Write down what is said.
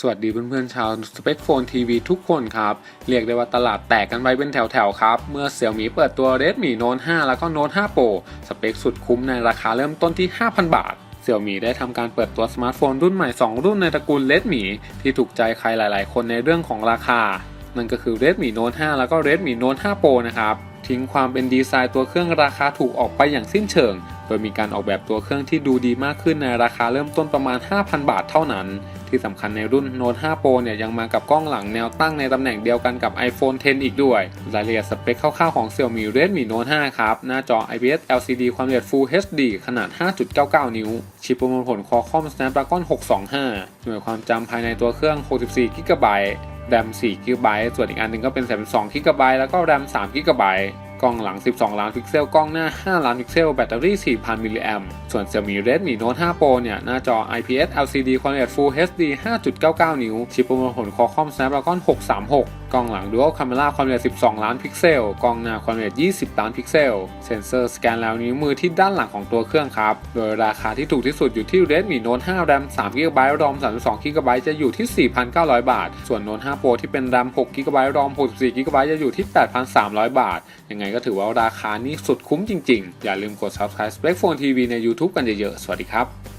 สวัสดีเพื่อนๆชาวสเป c โฟนทีวีทุกคนครับ เรียกได้ว่าตลาดแตกกันไปเป็นแถวๆครับ เมื่อเสี่ยมี่เปิดตัว Redmi Note 5 แล้วก็ Note 5 Pro สเปคสุดคุ้มในราคาเริ่มต้นที่ 5,000 บาทเสี่ยมี่ได้ทำการเปิดตัวสมาร์ทโฟนรุ่นใหม่ 2 รุ่นในตระกูล Redmi ที่ถูกใจใครหลาย ๆ คนในเรื่องของราคา นั่นก็คือ Redmi Note 5 แล้วก็ Redmi Note 5 Pro นะครับทิ้งความเป็นดีไซน์ตัวเครื่องราคาถูกออกไปอย่างสิ้นเชิง โดยมีการออกแบบตัวเครื่องที่ดูดีมากขึ้นในราคาเริ่มต้นประมาณ 5,000 บาทเท่านั้น ที่สำคัญในรุ่น Note 5 Pro เนี่ยยังมากับกล้องหลังแนวตั้งในตำแหน่งเดียวกันกับ iPhone 10 อีกด้วย รายละเอียดสเปคคร่าวๆของ Xiaomi Redmi Note 5 ครับ หน้าจอ IPS LCD ความละเอียด Full HD ขนาด 5.99 นิ้ว ชิปประมวลผล Qualcomm Snapdragon 625 หน่วยความจำภายในตัวเครื่อง 64 GB แรม4 GB ส่วนอีกอันหนึงก็เป็น32 GB แล้วก็แรม3 GB กล้องหลัง 12 ล้านพิกเซล กล้องหน้า 5 ล้านพิกเซล แบตเตอรี่ 4,000 มิลลิแอมส่วน Xiaomi Redmi Note 5 Pro เนี่ย หน้าจอ IPS LCD Quad Full HD 5.99 นิ้ว ชิปประมวลผล Qualcomm Snapdragon 636กล้องหลัง Dual Camera ความละเอียด 12 ล้านพิกเซล กล้องหน้าความละเอียด 20 ล้านพิกเซล เซ็นเซอร์สแกนลายนิ้วมือที่ด้านหลังของตัวเครื่องครับ โดยราคาที่ถูกที่สุดอยู่ที่ Redmi Note 5 RAM 3 GB ROM 32 GB จะอยู่ที่ 4,900 บาท ส่วน Note 5 Pro ที่เป็น RAM 6 GB ROM 64 GB จะอยู่ที่ 8,300 บาท ยังไงก็ถือว่าราคานี้สุดคุ้มจริงๆ อย่าลืมกด Subscribe Spec Phone TV ใน YouTube กันเยอะๆ สวัสดีครับ